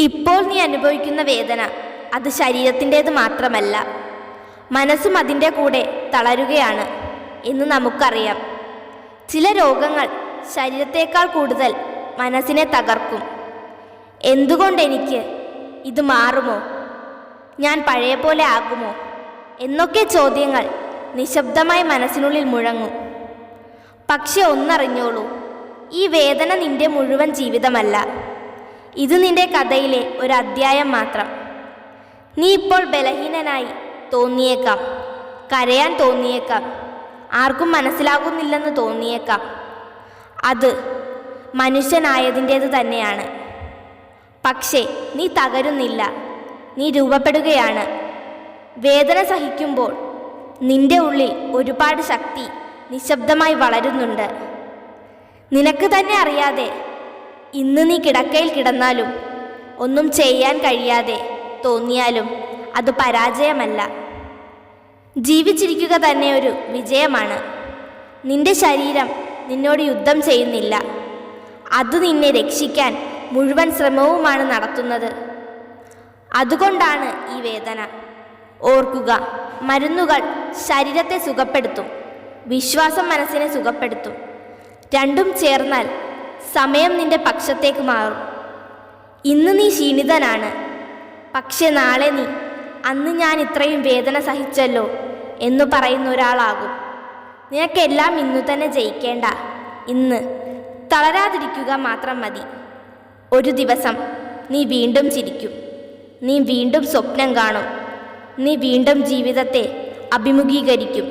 ഇപ്പോൾ നീ അനുഭവിക്കുന്ന വേദന അത് ശരീരത്തിന്റേത് മാത്രമല്ല. മനസ്സും അതിന്റെ കൂടെ തളരുകയാണ് എന്ന് നമുക്കറിയാം. ചില രോഗങ്ങൾ ശരീരത്തേക്കാൾ കൂടുതൽ മനസ്സിനെ തകർക്കും. എന്തുകൊണ്ടെനിക്ക് ഇത് മാറുമോ? ഞാൻ പഴയ പോലെ ആകുമോ? എന്നൊക്കെ ചോദ്യങ്ങൾ നിശബ്ദമായി മനസ്സിനുള്ളിൽ മുഴങ്ങും. പക്ഷെ ഒന്നറിഞ്ഞോളൂ ഈ വേദന നിന്റെ മുഴുവൻ ജീവിതമല്ല. ഇത് നിന്റെ കഥയിലെ ഒരു അധ്യായം മാത്രം. നീ ഇപ്പോൾ ബലഹീനനായി തോന്നിയേക്കാം. കരയാൻ തോന്നിയേക്കാം. ആർക്കും മനസ്സിലാകുന്നില്ലെന്ന് തോന്നിയേക്കാം. അത് മനുഷ്യനായതിന്റേത് തന്നെയാണ്. പക്ഷേ നീ തകരുന്നില്ല. നീ രൂപപ്പെടുകയാണ്. വേദന സഹിക്കുമ്പോൾ നിന്റെ ഉള്ളിൽ ഒരുപാട് ശക്തി നിശബ്ദമായി വളരുന്നുണ്ട്. നിനക്ക് തന്നെ അറിയാതെ ഇന്ന് നീ കിടക്കയിൽ കിടന്നാലും ഒന്നും ചെയ്യാൻ കഴിയാതെ തോന്നിയാലും അത് പരാജയമല്ല. ജീവിച്ചിരിക്കുക തന്നെ ഒരു വിജയമാണ്. നിന്റെ ശരീരം നിന്നോട് യുദ്ധം ചെയ്യുന്നില്ല. അത് നിന്നെ രക്ഷിക്കാൻ മുഴുവൻ ശ്രമവുമാണ് നടത്തുന്നത്. അതുകൊണ്ടാണ് ഈ വേദന. ഓർക്കുക മരുന്നുകൾ ശരീരത്തെ സുഖപ്പെടുത്തും വിശ്വാസം മനസ്സിനെ സുഖപ്പെടുത്തും. രണ്ടും ചേർന്നാൽ സമയം നിന്റെ പക്ഷത്തേക്ക് മാറും. ഇന്ന് നീ ക്ഷീണിതനാണ്. പക്ഷെ നാളെ നീ അന്ന് ഞാൻ ഇത്രയും വേദന സഹിച്ചല്ലോ എന്ന് പറയുന്ന ഒരാളാകും. നിനക്കെല്ലാം ഇന്നു തന്നെ ജയിക്കേണ്ട. ഇന്ന് തളരാതിരിക്കുക മാത്രം മതി. ഒരു ദിവസം നീ വീണ്ടും ചിരിക്കും. നീ വീണ്ടും സ്വപ്നം കാണും. നീ വീണ്ടും ജീവിതത്തെ അഭിമുഖീകരിക്കും.